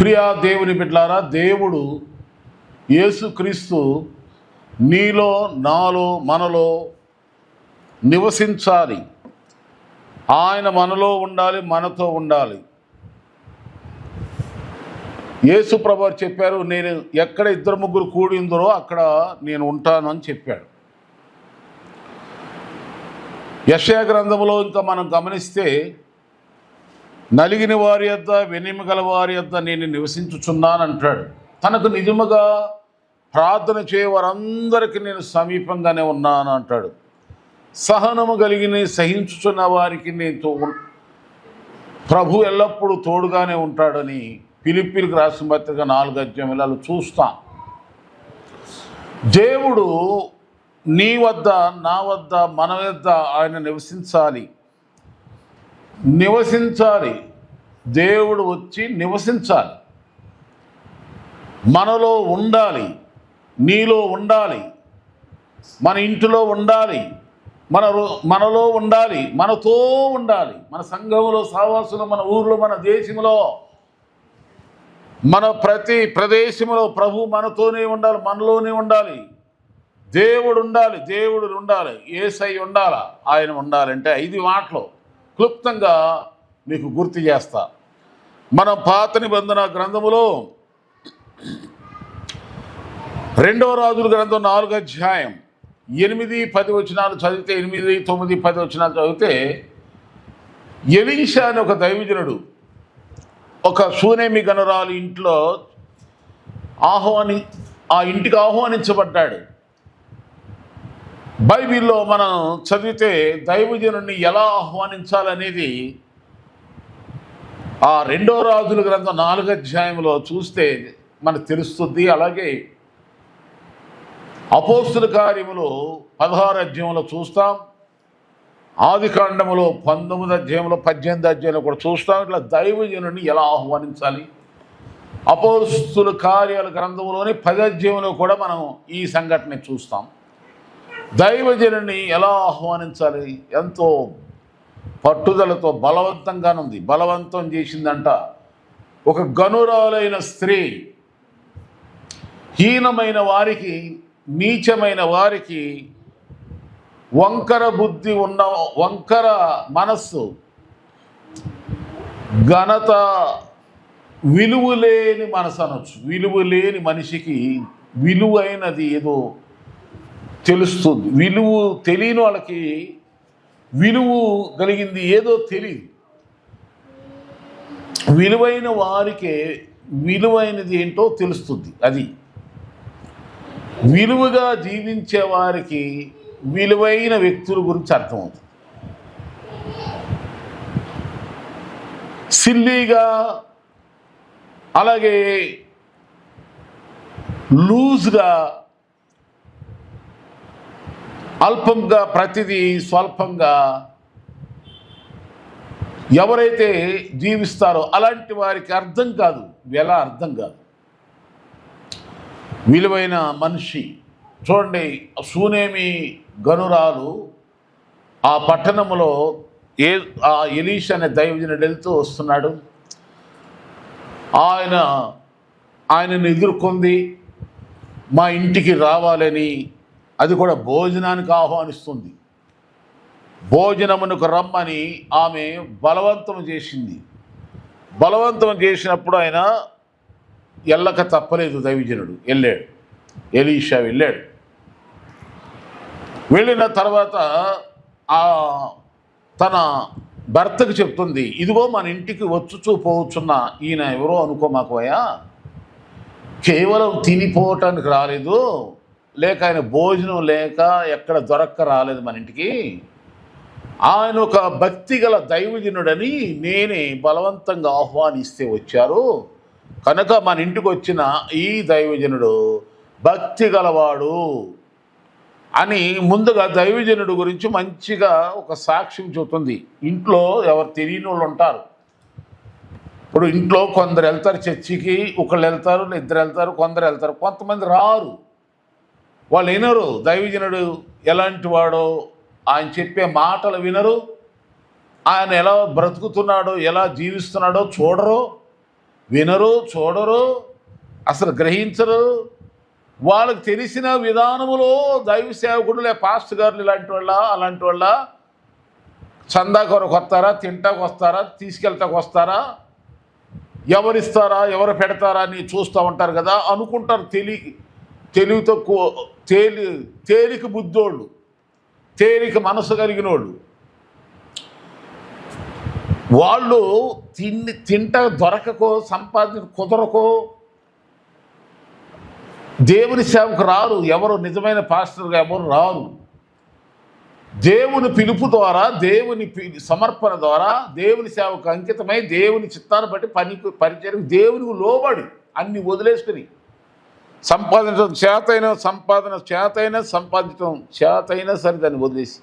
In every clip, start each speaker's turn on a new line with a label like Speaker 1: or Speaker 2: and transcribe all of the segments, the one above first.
Speaker 1: ప్రియా దేవుని బిడ్లారా దేవుడు యేసుక్రీస్తు నీలో నాలో మనలో నివసించాలి. ఆయన మనలో ఉండాలి మనతో ఉండాలి. యేసు ప్రభు చెప్పారు నేను ఎక్కడ ఇద్దరు ముగ్గురు కూడిందరో అక్కడ నేను ఉంటాను అని చెప్పాడు. యశయ గ్రంథంలో ఇంకా మనం గమనిస్తే నలిగిన వారి యొద్ద వెనిమిగల వారి యొద్ద నేను నివసించుచున్నానంటాడు తనకు నిజముగా ప్రార్థన చేయ వారందరికీ నేను సమీపంగానే ఉన్నాను అంటాడు. సహనము కలిగిన సహించుచున్న వారికి నేను తో- ప్రభు ఎల్లప్పుడూ తోడుగానే ఉంటాడని పిలిపిలికి రాసిన పత్రిక నాలుగు అధ్యాయులలో చూస్తాం. దేవుడు నీ వద్ద నా వద్ద మన వద్ద ఆయన నివసించాలి. నివసించాలి. దేవుడు వచ్చి నివసించాలి. మనలో ఉండాలి. నీలో ఉండాలి. మన ఇంటిలో ఉండాలి. మన మనలో ఉండాలి. మనతో ఉండాలి. మన సంఘంలో సావాసులు మన ఊర్లో మన దేశంలో మన ప్రతి ప్రదేశంలో ప్రభు మనతోనే ఉండాలి మనలోనే ఉండాలి. దేవుడు ఉండాలి దేవుడు ఉండాలి. ఏసై ఉండాలా? ఆయన ఉండాలంటే ఐదు మాటలు. క్లుప్తంగా మీకు గుర్తు చేస్తా. మన పాత నిబంధన గ్రంథములో రెండవ రాజుల గ్రంథం నాలుగు అధ్యాయం ఎనిమిది పది వచనాలు చదివితే ఎనిమిది తొమ్మిది పది వచనాలు చదివితే ఎలీషా అని ఒక దైవజనుడు ఒక సూనేమి గనురాలు ఇంట్లో ఆహ్వాని ఆ ఇంటికి ఆహ్వానించబడ్డాడు. బైబిల్లో మనం చదివితే దైవజనుడిని ఎలా ఆహ్వానించాలనేది ఆ రెండో రాజుల గ్రంథం నాలుగు అధ్యాయంలో చూస్తే మనకు తెలుస్తుంది. అలాగే అపోస్తుల కార్యములో పదహారు అధ్యాయంలో చూస్తాం. ఆది కాండములో పంతొమ్మిది అధ్యాయంలో పద్దెనిమిది అధ్యాయంలో కూడా చూస్తాం. ఇట్లా దైవజనుని ఎలా ఆహ్వానించాలి? అపోస్తుల కార్యాల గ్రంథంలోని పది అధ్యాయంలో కూడా మనం ఈ సంఘటన చూస్తాం. దైవజనుని ఎలా ఆహ్వానించాలి? ఎంతో పట్టుదలతో బలవంతంగానుంది. బలవంతం చేసిందంట ఒక గనురాలైన స్త్రీ. హీనమైన వారికి నీచమైన వారికి వంకర బుద్ధి ఉన్న వంకర మనస్సు ఘనత విలువ లేని మనసు అనొచ్చు విలువ లేని మనిషికి విలువైనది ఏదో తెలుస్తుంది. విలువ తెలియని వాళ్ళకి విలువ కలిగింది ఏదో తెలియదు. విలువైన వారికే విలువైనది ఏంటో తెలుస్తుంది అది. విలువగా జీవించే వారికి విలువైన వ్యక్తుల గురించి అర్థమవుతుంది. సిల్లీగా అలాగే లూజ్గా అల్పంగా ప్రతిదీ స్వల్పంగా ఎవరైతే జీవిస్తారో అలాంటి వారికి అర్థం కాదు. ఎలా అర్థం కాదు? విలువైన మనిషి. చూడండి సూనేమి గనురాలు ఆ పట్టణంలో ఏ ఆ ఎలీష్ అనే దైవజనుడు వెళ్తూ వస్తున్నాడు. ఆయన ఆయనను ఎదుర్కొంది మా ఇంటికి రావాలని అది కూడా భోజనానికి ఆహ్వానిస్తుంది. భోజనమునకు రమ్మని ఆమె బలవంతం చేసింది. బలవంతం చేసినప్పుడు ఆయన ఎల్లక తప్పలేదు దైవజనుడు. వెళ్ళాడు. ఎలీషా వెళ్ళాడు. వెళ్ళిన తర్వాత ఆ తన భర్తకు చెప్తుంది ఇదిగో మన ఇంటికి వచ్చుచూ పోవచ్చున్న ఈయన ఎవరో అనుకోమాకోయా కేవలం తినిపోవటానికి రాలేదు. లేక ఆయన భోజనం లేక ఎక్కడ దొరక్క రాలేదు మన ఇంటికి. ఆయన ఒక భక్తి గల దైవజనుడని నేనే బలవంతంగా ఆహ్వానిస్తే వచ్చారు. కనుక మన ఇంటికి వచ్చిన ఈ దైవజనుడు భక్తి గలవాడు అని ముందుగా దైవజనుడు గురించి మంచిగా ఒక సాక్ష్యం చెబుతుంది. ఇంట్లో ఎవరు తెలియని వాళ్ళు ఉంటారు. ఇప్పుడు ఇంట్లో కొందరు వెళ్తారు చర్చికి ఒకళ్ళు వెళ్తారు ఇద్దరు వెళ్తారు కొందరు వెళ్తారు కొంతమంది రారు. వాళ్ళు వినరు దైవజనుడు ఎలాంటి వాడో ఆయన చెప్పే మాటలు వినరు. ఆయన ఎలా బ్రతుకుతున్నాడో ఎలా జీవిస్తున్నాడో చూడరు వినరు చూడరు అసలు గ్రహించరు. వాళ్ళకి తెలిసిన విధానములో దైవ సేవకుడు లే పాస్ట్ గారులు ఇలాంటి వాళ్ళ అలాంటి వాళ్ళ? చందా కొరకు వస్తారా తింటాకు వస్తారా తీసుకెళ్తాకు వస్తారా? ఎవరిస్తారా ఎవరు పెడతారా అని చూస్తూ ఉంటారు కదా అనుకుంటారు తెలియ తెలివి తక్కువ తేలి తేలిక బుద్ధోళ్ళు తేలిక మనసు కలిగిన వాళ్ళు వాళ్ళు తిండి తింట దొరకకో సంపాదించ కుదరకో దేవుని సేవకు రారు. ఎవరు నిజమైన పాస్టర్గా ఎవరు రారు. దేవుని పిలుపు ద్వారా దేవుని పి- సమర్పణ ద్వారా దేవుని సేవకు అంకితమై దేవుని చిత్తాన్ని బట్టి పని పరిచయం దేవునికి లోబడి అన్ని వదిలేసుకుని సంపాదించడం చేతైన సంపాదన చేతైన సంపాదించడం చేతైనా సరే దాన్ని వదిలేసి.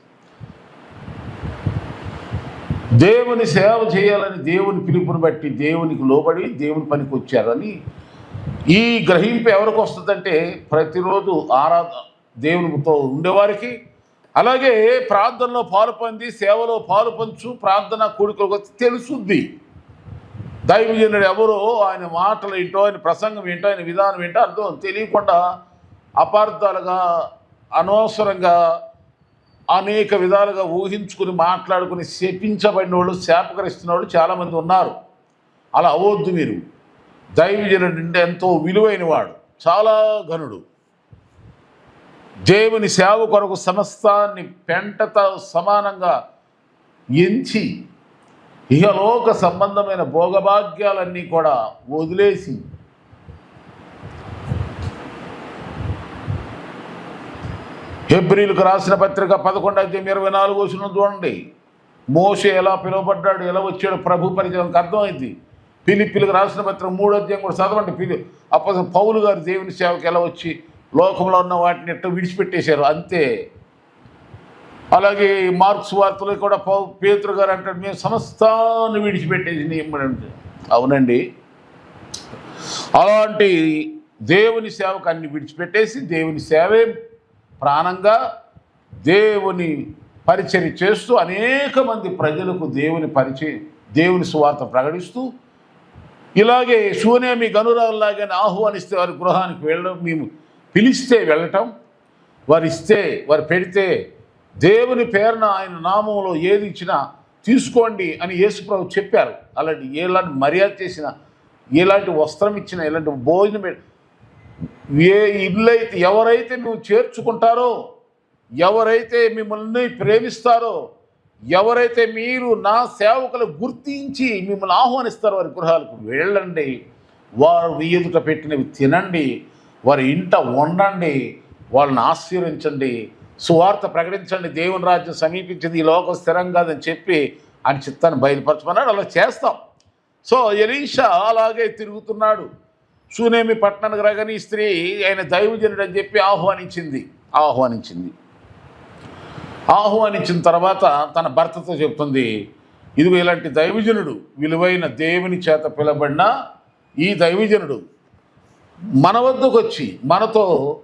Speaker 1: దేవుని సేవ చేయాలని దేవుని పిలుపుని బట్టి దేవునికి లోబడి దేవుని పనికి వచ్చారని ఈ గ్రహింపు ఎవరికి వస్తుందంటే ప్రతిరోజు ఆరాధన దేవునితో ఉండేవారికి. అలాగే ప్రార్థనలో పాలు పొంది సేవలో పాలు పంచు ప్రార్థన కూడుకొని తెలుసుద్ది. దైవజనుడు ఎవరో ఆయన మాటలు ఏంటో ఆయన ప్రసంగం ఏంటో ఆయన విధానం ఏంటో అర్థం తెలియకుండా అపార్థాలుగా అనవసరంగా అనేక విధాలుగా ఊహించుకుని మాట్లాడుకుని శపించబడిన వాళ్ళు శాపకరిస్తున్న వాళ్ళు చాలామంది ఉన్నారు. అలా అవ్వద్దు మీరు. దైవజనుడు అంటే ఎంతో విలువైన వాడు చాలా ఘనుడు. దేవుని సేవ కొరకు సమస్తాన్ని పెంటతో సమానంగా ఎంచి ఇహలోక సంబంధమైన భోగభాగ్యాలన్నీ కూడా వదిలేసి హెబ్రిల్కు రాసిన పత్రిక పదకొండు అధ్యయం ఇరవై నాలుగు వచ్చిన చూడండి. మోషే ఎలా పిలువబడ్డాడు ఎలా వచ్చాడు ప్రభు పరిచయంకి అర్థమైంది. పిలిపిలకు రాసిన పత్రిక మూడు అధ్యాయం కూడా చదవండి. పిలి అప్ప పౌలు గారు దేవుని సేవకి ఎలా వచ్చి లోకంలో ఉన్న వాటిని ఎట్లా విడిచిపెట్టేశారు? అంతే. అలాగే మార్క్స్ వార్తలు కూడా పౌ పేతురు గారు అంటాడు మేము సమస్తాన్ని విడిచిపెట్టేసి నియమనండి అవునండి. అలాంటి దేవుని సేవకు అన్ని విడిచిపెట్టేసి దేవుని సేవే ప్రాణంగా దేవుని పరిచయం చేస్తూ అనేక మంది ప్రజలకు దేవుని పరిచయం దేవుని సువార్త ప్రకటిస్తూ ఇలాగే శూన్యమి గనురాల్లాగానే ఆహ్వానిస్తే వారి గృహానికి వెళ్ళడం మేము పిలిస్తే వెళ్ళటం వారు ఇస్తే వారు పెడితే దేవుని పేరున ఆయన నామంలో ఏది ఇచ్చినా తీసుకోండి అని యేసుప్రభు చెప్పారు. అలాంటి ఎలాంటి మర్యాద చేసినా ఎలాంటి వస్త్రం ఇచ్చినా ఎలాంటి భోజనం ఏ ఇల్లు అయితే ఎవరైతే మేము చేర్చుకుంటారో ఎవరైతే మిమ్మల్ని ప్రేమిస్తారో ఎవరైతే మీరు నా సేవకులు గుర్తించి మిమ్మల్ని ఆహ్వానిస్తారో వారి గృహాలకు వెళ్ళండి. వారు ఎదుట పెట్టినవి తినండి. వారి ఇంట వండండి. వాళ్ళని ఆశీర్వించండి. సువార్త ప్రకటించండి దేవుని రాజ్యం సమీపించింది ఈ లోకం స్థిరం కాదని చెప్పి ఆయన చిత్తాన్ని బయలుపరచమన్నాడు. అలా చేస్తాం. సో ఎలీషా అలాగే తిరుగుతున్నాడు. సూనేమి పట్టణానికి రగని స్త్రీ ఆయన దైవజనుడు అని చెప్పి ఆహ్వానించింది. ఆహ్వానించింది. ఆహ్వానించిన తర్వాత తన భర్తతో చెప్తుంది ఇదిగో ఇలాంటి దైవజనుడు విలువైన దేవుని చేత పిలబడిన ఈ దైవజనుడు మన వద్దకు వచ్చి మనతో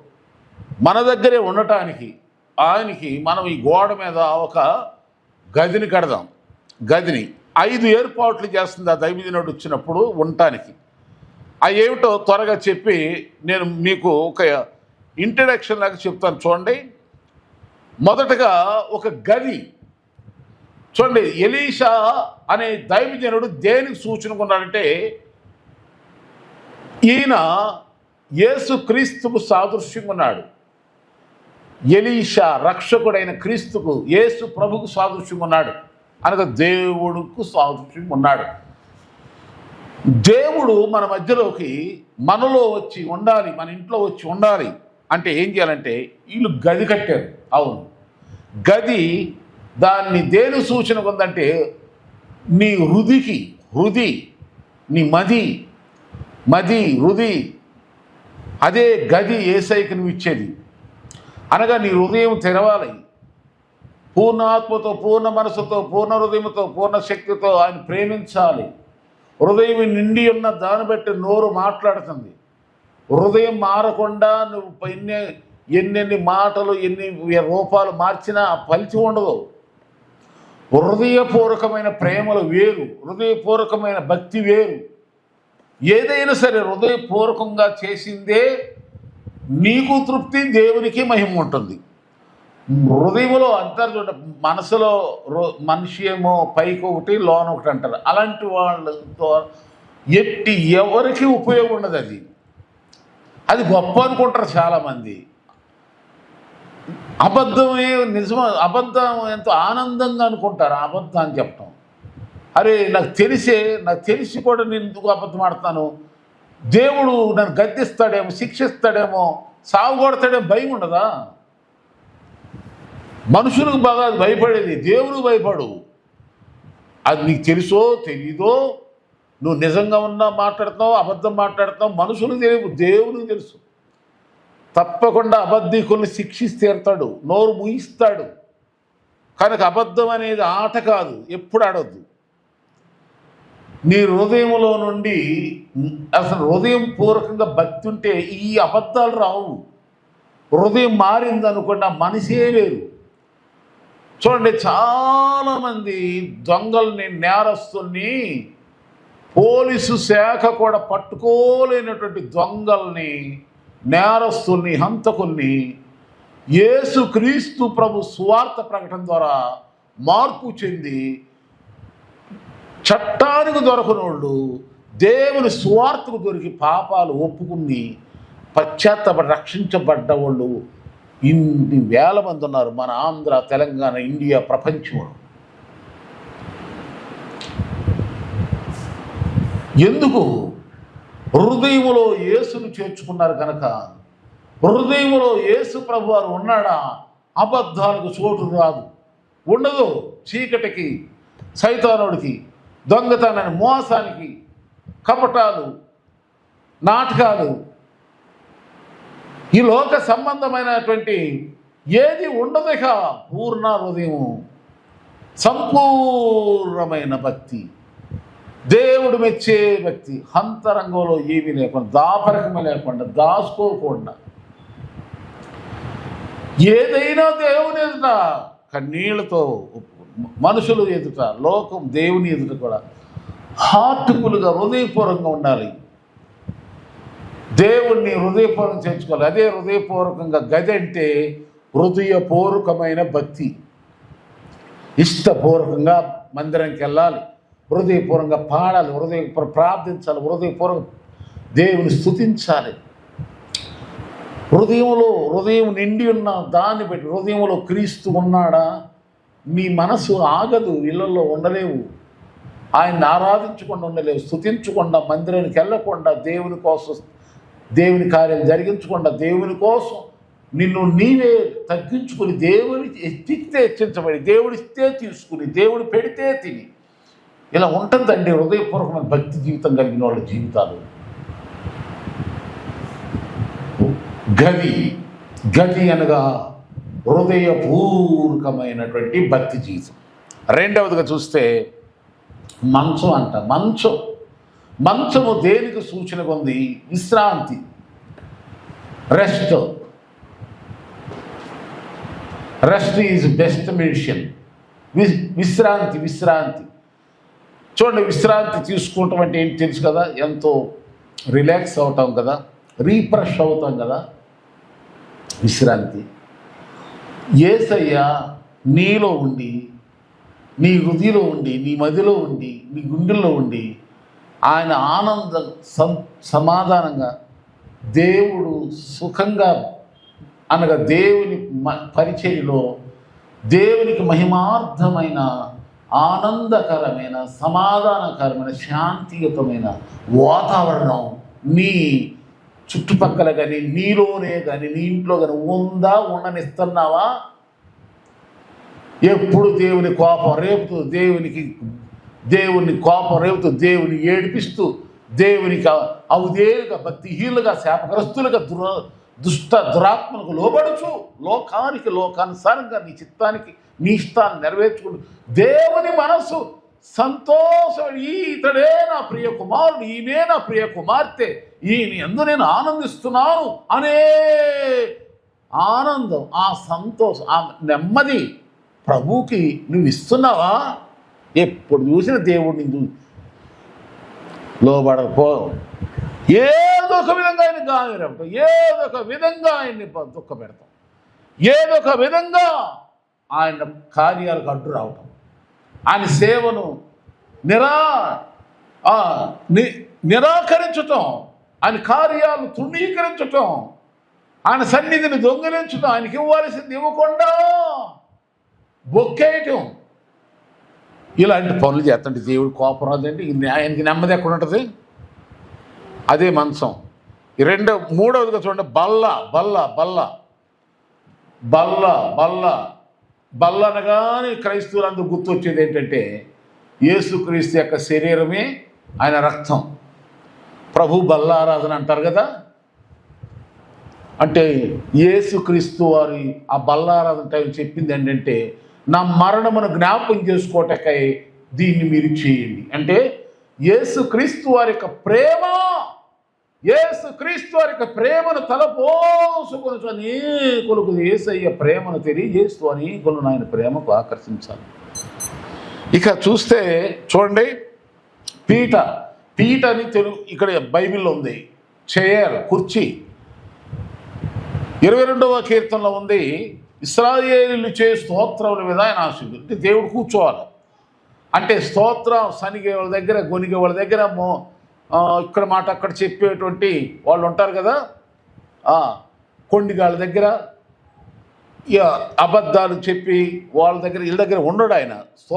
Speaker 1: మన దగ్గరే ఉండటానికి ఆయనకి మనం ఈ గోడ మీద ఒక గదిని కడదాం. గదిని ఐదు ఏర్పాట్లు చేస్తుంది ఆ దైవజనుడు వచ్చినప్పుడు ఉండటానికి. అవి ఏమిటో త్వరగా చెప్పి నేను మీకు ఒక ఇంట్రడక్షన్ లాగా చెప్తాను. చూడండి. మొదటగా ఒక గది. చూడండి ఎలీషా అనే దైవజనుడు దేనికి సూచనకున్నాడంటే ఈయన యేసుక్రీస్తుకు సాదృశ్యంగా ఉన్నాడు. ఎలీషా రక్షకుడైన క్రీస్తుకు యేసు ప్రభుకు సాదృశ్యం ఉన్నాడు అనగా దేవుడుకు సాదృశ్యం ఉన్నాడు దేవుడు మన మధ్యలోకి మనలో వచ్చి ఉండాలి మన ఇంట్లో వచ్చి ఉండాలి అంటే ఏం చేయాలంటే వీళ్ళు గది కట్టారు. అవును. గది దాన్ని దేని సూచన ఉందంటే నీ హృదికి హృది నీ మది మది హృది అదే గది ఏసైకి నువ్వు ఇచ్చేది. అనగా నీ హృదయం తెరవాలి. పూర్ణ ఆత్మతో పూర్ణ మనసుతో పూర్ణ హృదయంతో పూర్ణ శక్తితో ఆయన ప్రేమించాలి. హృదయం నిండి ఉన్న దాన్ని బట్టి నోరు మాట్లాడుతుంది. హృదయం మారకుండా నువ్వు ఎన్ని ఎన్నెన్ని మాటలు ఎన్ని రూపాలు మార్చినా పలిచి ఉండదు. హృదయపూర్వకమైన ప్రేమలు వేరు. హృదయపూర్వకమైన భక్తి వేరు. ఏదైనా సరే హృదయపూర్వకంగా చేసిందే నీకు తృప్తి దేవునికి మహిమ ఉంటుంది. హృదయంలో అంటారు చూడ మనసులో మనిషి ఏమో పైకి ఒకటి లోన ఒకటి అంటారు. అలాంటి వాళ్ళతో ఎట్టి ఎవరికి ఉపయోగం ఉండదు అది. అది గొప్ప అనుకుంటారు చాలామంది. అబద్ధమే నిజం అబద్ధం ఎంతో ఆనందంగా అనుకుంటారు అబద్ధం అని చెప్పటం. అరే నాకు తెలిసే నాకు తెలిసి కూడా నేను ఎందుకు అబద్ధం ఆడతాను? దేవుడు నన్ను గద్దిస్తాడేమో శిక్షిస్తాడేమో సాగు కొడతాడేమో భయం ఉండదా? మనుషులకు బాగా అది భయపడేది దేవుడు భయపడు. అది నీకు తెలుసో తెలీదో నువ్వు నిజంగా ఉన్నా మాట్లాడుతావు అబద్ధం మాట్లాడుతావు మనుషులకు తెలియదు దేవుడికి తెలుసు. తప్పకుండా అబద్ధికుల్ని శిక్షిస్తే తీరుతాడు నోరు ముయిస్తాడు. కనుక అబద్ధం అనేది ఆట కాదు ఎప్పుడు ఆడొద్దు. నీ హృదయంలో నుండి అసలు హృదయం పూర్వకంగా భక్తి ఉంటే ఈ అబద్ధాలు రావు. హృదయం మారిందనుకోండి ఆ మనిషే లేరు. చూడండి చాలామంది దొంగల్ని నేరస్తుల్ని పోలీసు శాఖ కూడా పట్టుకోలేనటువంటి దొంగల్ని నేరస్తుల్ని హంతకుల్ని యేసు క్రీస్తు ప్రభు స్వార్థ ప్రకటన ద్వారా మార్పు చెంది చట్టానికి దొరకనోళ్ళు దేవుని సువార్తకు దొరికి పాపాలు ఒప్పుకుని పశ్చాత్తాప రక్షించబడ్డ వాళ్ళు ఇన్ని వేల మంది ఉన్నారు మన ఆంధ్ర తెలంగాణ ఇండియా ప్రపంచంలో. ఎందుకు? హృదయంలో యేసును చేర్చుకున్నారు కనుక హృదయంలో యేసు ప్రభు వారు ఉన్నాడా? అబద్ధాలకు చోటు రాదు. ఉండదు. చీకటికి సైతానుడికి దొంగతనాన్ని మోసానికి కపటాలు నాటకాలు. ఈ లోక సంబంధమైనటువంటి ఏది ఉండదు ఇక పూర్ణ హృదయం సంపూర్ణమైన భక్తి. దేవుడు మెచ్చే భక్తి. హంతరంగంలో ఏమీ లేకుండా దాపరకం లేకుండా దాచుకోకుండా. ఏదైనా దేవుని ఎదుట కన్నీళ్ళతో మనుషులు ఎదుట లోకం దేవుని ఎదుట కూడా హార్ట్ఫుల్గా హృదయపూర్వకంగా ఉండాలి. దేవుణ్ణి హృదయపూర్వకం చేర్చుకోవాలి అదే హృదయపూర్వకంగా గది అంటే హృదయపూర్వకమైన భక్తి. ఇష్టపూర్వకంగా మందిరంకి వెళ్ళాలి. హృదయపూర్వకంగా పాడాలి. హృదయపూర్వ ప్రార్థించాలి. హృదయపూర్వకం దేవుని స్థుతించాలి హృదయంలో హృదయం నిండి ఉన్న దాన్ని బట్టి హృదయంలో క్రీస్తు ఉన్నాడా? మీ మనసు ఆగదు ఇళ్ళల్లో ఉండలేవు. ఆయన్ని ఆరాధించకుండా ఉండలేవు. స్థుతించకుండా మందిరానికి వెళ్ళకుండా దేవుని కోసం దేవుని కార్యం జరిగించకుండా దేవుని కోసం నిన్ను నీవే తగ్గించుకుని దేవుని ఎత్తితే హెచ్చించబడి దేవుడిస్తే తీసుకుని దేవుడు పెడితే తిని. ఇలా ఉంటుందండి హృదయపూర్వకమైన భక్తి జీవితం కలిగిన వాళ్ళ జీవితాలు. గది గది అనగా హృదయపూర్వకమైనటువంటి భక్తి జీవితం రెండవదిగా చూస్తే మంచం అంట. మంచం. మంచము దేనికి సూచన ఉంది విశ్రాంతి. Rest. Rest is best medicine విశ్రాంతి విశ్రాంతి. చూడండి విశ్రాంతి తీసుకోవటం అంటే ఏంటి తెలుసు కదా? ఎంతో రిలాక్స్ అవుతాం కదా? రీఫ్రెష్ అవుతాం కదా? విశ్రాంతి. ఏసయ్య నీలో ఉండి నీ హృదయలో ఉండి నీ మదిలో ఉండి నీ గుండెల్లో ఉండి ఆయన ఆనంద సమాధానంగా దేవుడు సుఖంగా అనగా దేవుని మ- దేవునికి మహిమార్థమైన ఆనందకరమైన సమాధానకరమైన శాంతియుతమైన వాతావరణం నీ చుట్టుపక్కల కానీ నీలోనే కానీ నీ ఇంట్లో కానీ ఉందా ఉండనిస్తున్నావా? ఎప్పుడు దేవుని కోపం రేపుతూ దేవునికి దేవుని కోపం రేపుతూ దేవుని ఏడిపిస్తూ దేవునికి అవుదేలుగా భక్తిహీనులుగా శాపగ్రస్తులుగా దుర దుష్ట దురాత్మలకు లోబడుచు లోకానికి లోకానుసారంగా నీ చిత్తానికి నీ ఇష్టాన్ని నెరవేర్చుకుంటూ. దేవుని మనస్సు సంతోషం ఈ ఇతడే నా ప్రియ కుమారుడు ఈమె నా ప్రియ కుమార్తె. ఈయన ఎందు నేను ఆనందిస్తున్నాను అనే ఆనందం ఆ సంతోషం ఆ నెమ్మది ప్రభుకి నువ్వు ఇస్తున్నావా? ఎప్పుడు చూసిన దేవుడిని చూ లోబడకపో ఏదో ఒక విధంగా ఆయన గాయరవటం ఏదో ఒక విధంగా ఆయన్ని దుఃఖ పెడతాం ఏదో ఒక విధంగా ఆయన కార్యాలకు అడ్డు రావటం? ఆయన సేవను నిరా ఆ, ని నిరాకరించటం ఆయన కార్యాలు తృణీకరించటం ఆయన సన్నిధిని దొంగిలించటం ఆయనకి ఇవ్వాల్సింది ఇవ్వకుండా బొక్కేయటం. ఇలాంటి పనులు చేస్తుంటే దేవుడు కోపం రాదండి ఆయనకి నెమ్మది ఎక్కడ ఉంటుంది? అదే మంచం. ఈ రెండో మూడవదిగా చూడండి. బల్ల బల్ల బల్ల. బల్ల బల్ల. బల్ల అనగానే క్రైస్తవులందరూ గుర్తొచ్చేది ఏంటంటే యేసుక్రీస్తు యొక్క శరీరమే ఆయన రక్తం. ప్రభు బల్లారాధన అంటారు కదా? అంటే యేసుక్రీస్తు వారి ఆ బల్లారాధన టైం చెప్పింది ఏంటంటే నా మరణమును జ్ఞాపకం చేసుకోవటకై దీన్ని మీరు చేయండి. అంటే యేసుక్రీస్తు వారి యొక్క ప్రేమ యేసు క్రీస్తు వారి యొక్క ప్రేమను తలపోసుకొని అనేకులకు ఏసయ్య ప్రేమను తెలియజేస్తూ అనేకులను ఆయన ప్రేమకు ఆకర్షించాలి. ఇక చూస్తే చూడండి పీట పీట అని తెలుగు ఇక్కడ బైబిల్లో ఉంది. చైర్ కుర్చీ. ఇరవై రెండవ కీర్తనలో ఉంది ఇస్రాయేలీలు చే స్తోత్రముల మీద ఆయన ఆశీర్వదించి అంటే దేవుడు కూర్చోవాలి. అంటే స్తోత్రం సనిగే వాళ్ళ దగ్గర గొనిగే వాళ్ళ దగ్గర ఇక్కడ మాట అక్కడ చెప్పేటువంటి వాళ్ళు ఉంటారు కదా. కొండిగాళ్ళ దగ్గర ఇక అబద్ధాలు చెప్పి వాళ్ళ దగ్గర వీళ్ళ దగ్గర ఉండడు ఆయన. సో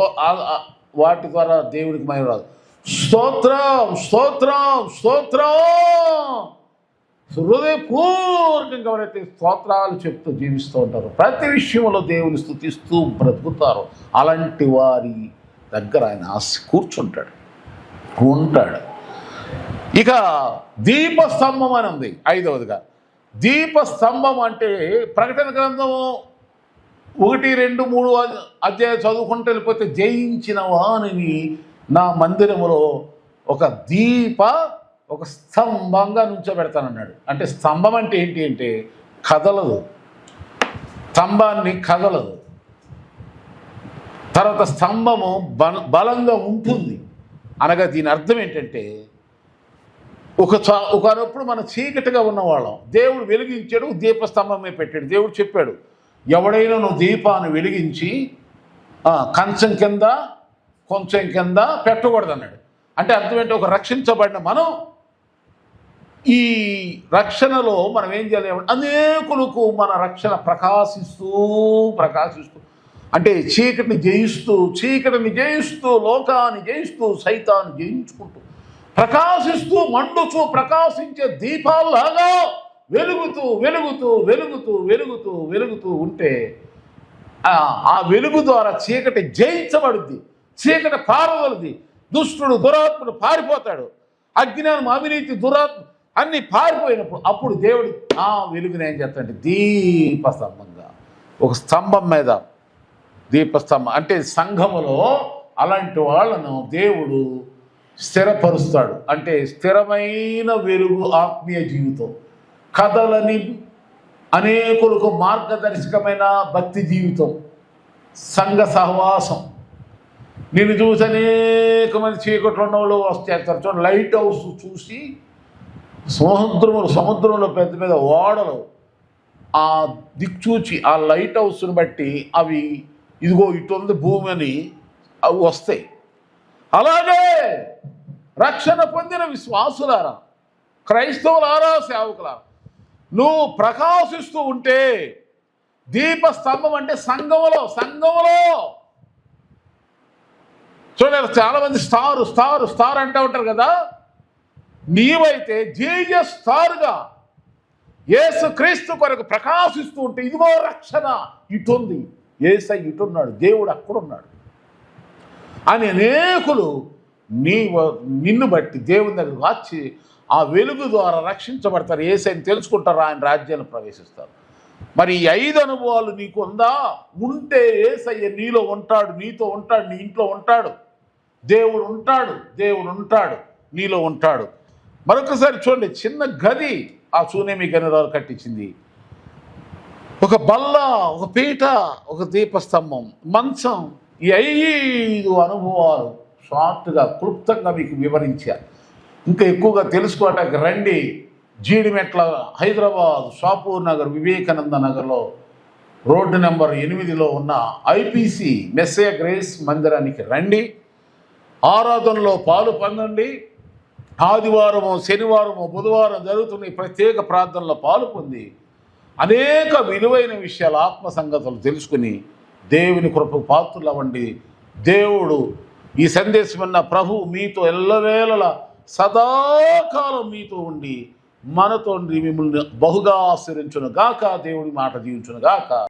Speaker 1: వాటి ద్వారా దేవుడికి మహిమ రాదు. స్తోత్రం స్తోత్రం స్తోత్రం. హృదయపూర్వకంగా ఎవరైతే స్తోత్రాలు చెప్తూ జీవిస్తూ ఉంటారో ప్రతి విషయంలో దేవుని స్థుతిస్తూ బ్రతుకుతారు అలాంటి వారి దగ్గర ఆయన ఆశ కూర్చుంటాడు ఉంటాడు. ఇక దీపస్తంభం అని ఉంది ఐదవదిగా. దీపస్తంభం అంటే ప్రకటన గ్రంథం ఒకటి రెండు మూడు అధ్యాయం చదువుకుంటే చదువుకుంటూ వెళ్ళిపోతే జయించిన వాణిని నా మందిరములో ఒక దీప ఒక స్తంభంగా నుంచోబెడతానన్నాడు. అంటే స్తంభం అంటే ఏంటి అంటే కదలదు. స్తంభాన్ని కదలదు. తర్వాత స్తంభము బల బలంగా ఉంటుంది. అనగా దీని అర్థం ఏంటంటే ఒక చ- ఒకనప్పుడు మన చీకటిగా ఉన్నవాళ్ళం. దేవుడు వెలిగించాడు దీపస్తంభమే పెట్టాడు. దేవుడు చెప్పాడు ఎవడైనా నువ్వు దీపాన్ని వెలిగించి కంచం కింద కొంచెం కింద పెట్టకూడదు అన్నాడు అంటే అర్థం ఏంటి ఒక రక్షించబడిన మనం ఈ రక్షణలో మనం ఏం చేయలేము అనేకులకు మన రక్షణ ప్రకాశిస్తూ ప్రకాశిస్తూ. అంటే చీకటిని జయిస్తూ చీకటిని జయిస్తూ లోకాన్ని జయిస్తూ సైతాన్ని జయించుకుంటూ. ప్రకాశిస్తూ మండుచూ ప్రకాశించే దీపాల్లాగా వెలుగుతూ వెలుగుతూ వెలుగుతూ వెలుగుతూ వెలుగుతూ ఉంటే ఆ వెలుగు ద్వారా చీకటి జయించబడుద్ది. చీకటి పారవలది. దుష్టుడు దురాత్ముడు పారిపోతాడు. అజ్ఞానం అవినీతి దురాత్మ అన్ని పారిపోయినప్పుడు అప్పుడు దేవుడు ఆ వెలుగుని ఏం చేస్తాడంటే దీపస్తంభంగా ఒక స్తంభం మీద దీపస్తంభం అంటే సంఘములో అలాంటి వాళ్ళను దేవుడు స్థిరపరుస్తాడు. అంటే స్థిరమైన వెలుగు ఆత్మీయ జీవితం. కథలని అనేకులకు మార్గదర్శకమైన భక్తి జీవితం. సంఘ సహవాసం. నేను చూసి అనేక మంది చీకట్లో ఉన్న వస్తారు చూడండి లైట్ హౌస్ చూసి సముద్రములు సముద్రంలో పెద్ద పెద్ద ఓడలు ఆ దిక్చూచి ఆ లైట్ హౌస్ని బట్టి అవి ఇదిగో ఇటు ఉంది భూమి అని అవి వస్తాయి. అలాగే రక్షణ పొందిన విశ్వాసులారా క్రైస్తవులారా సేవకులారా నువ్వు ప్రకాశిస్తూ ఉంటే దీపస్తంభం అంటే సంఘములో సంఘములో చూడండి చాలా మంది స్టార్ స్టార్ స్టార్ అంటూ ఉంటారు కదా. నీవైతే జీజస్ స్టార్గా ఏసు క్రీస్తు కొరకు ప్రకాశిస్తూ ఉంటే ఇదిగో రక్షణ ఇటుంది. ఏసై ఇటున్నాడు దేవుడు అక్కడున్నాడు. అని అనేకులు నీ నిన్ను బట్టి దేవుని దగ్గరకు వచ్చి ఆ వెలుగు ద్వారా రక్షించబడతారు. ఏసైని తెలుసుకుంటారు ఆయన రాజ్యాన్ని ప్రవేశిస్తారు. మరి ఈ ఐదు అనుభవాలు నీకు ఉందా? ఉంటే ఏసయ్య నీలో ఉంటాడు నీతో ఉంటాడు నీ ఇంట్లో ఉంటాడు. దేవుడు ఉంటాడు దేవుడు ఉంటాడు నీలో ఉంటాడు. మరొకసారి చూడండి చిన్న గది ఆ సూనేమి గనిరాలు కట్టించింది. ఒక బల్ల ఒక పీట ఒక దీపస్తంభం మంచం ఈ ఐదు అనుభవాలు షార్ట్గా క్లుప్తంగా మీకు వివరించా. ఇంకా ఎక్కువగా తెలుసుకోవడానికి రండి. జీడిమెట్ల హైదరాబాద్ షాపూర్ నగర్ వివేకానంద నగర్లో రోడ్డు నెంబర్ ఎనిమిదిలో ఉన్న ఐపీసీ మెస్సే గ్రేస్ మందిరానికి రండి. ఆరాధనలో పాలు పొందండి. ఆదివారము శనివారము బుధవారం జరుగుతున్న ఈ ప్రత్యేక ప్రార్థనలో పాలు పొంది అనేక విలువైన విషయాలు ఆత్మ సంగతులు తెలుసుకుని దేవుని కృపకు పాత్రలవండి అవ్వండి దేవుడు ఈ సందేశం ఉన్న ప్రభు మీతో ఎల్లవేళలా సదాకాలం మీతో ఉండి మనతో మిమ్మల్ని బహుగా ఆశ్రయించును గాక దేవుడి మాట జీవించును గాక.